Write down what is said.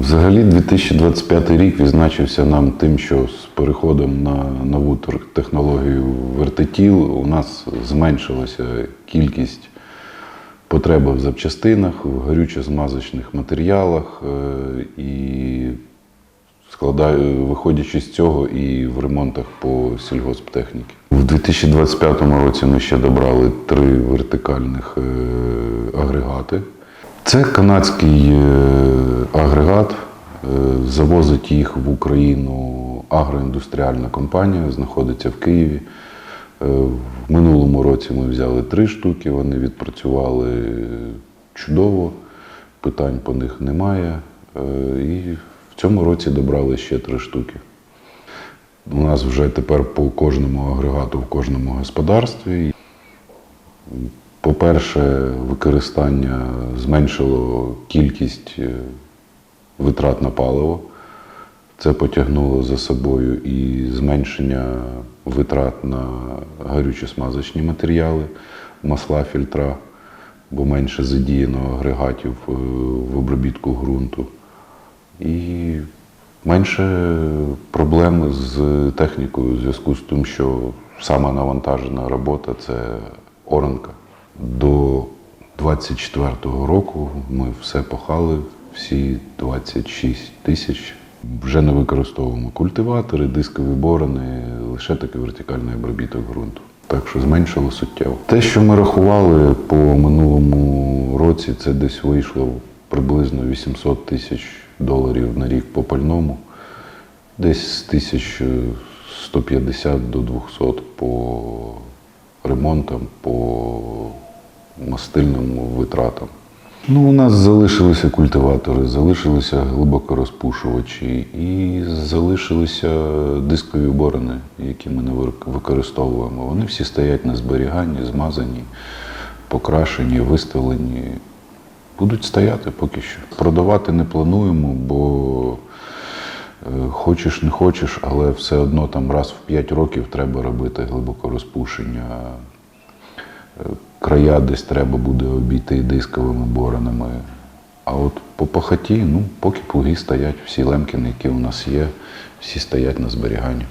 Взагалі 2025 рік відзначився нам тим, що з переходом на нову технологію вертитіл у нас зменшилася кількість потреби в запчастинах, в горючо-змазочних матеріалах е, і складаю, виходячи з цього і в ремонтах по сільгосптехніки. У 2025 році ми ще добрали три вертикальних е, агрегати. Це канадський е, агрегат. е, Завозить їх в Україну агроіндустріальна компанія, знаходиться в Києві. Е, В минулому році ми взяли три штуки, вони відпрацювали чудово, питань по них немає. І в цьому році добрали ще три штуки. У нас вже тепер по кожному агрегату в кожному господарстві. По-перше, використання зменшило кількість е, витрат на паливо. Це потягнуло за собою і зменшення витрат на горючо-смазочні матеріали, масла, фільтра, бо менше задіяно агрегатів е, в обробітку ґрунту. І менше проблем з технікою у зв'язку з тим, що сама навантажена робота це оранка. До 24-го року ми все пахали, всі 26 тисяч. Вже не використовуємо культиватори, дискові борони, лише такий вертикальний обробіток ґрунту. Так що зменшило суттєво. Те, що ми рахували по минулому році, це десь вийшло приблизно 800 тисяч доларів на рік по пальному, десь з 1150 до 200 по ремонтам, по мастильним витратам. Ну, у нас залишилися культиватори, залишилися глибокорозпушувачі і залишилися дискові борони, які ми не використовуємо. Вони всі стоять на зберіганні, змазані, покрашені, виставлені. Будуть стояти поки що. Продавати не плануємо, бо е, хочеш не хочеш, але все одно там раз в 5 років треба робити глибокорозпушення. Края десь треба буде обійти дисковими боронами. А от по пахоті, ну, поки плуги стоять, всі лемкіни, які у нас є, всі стоять на зберіганні.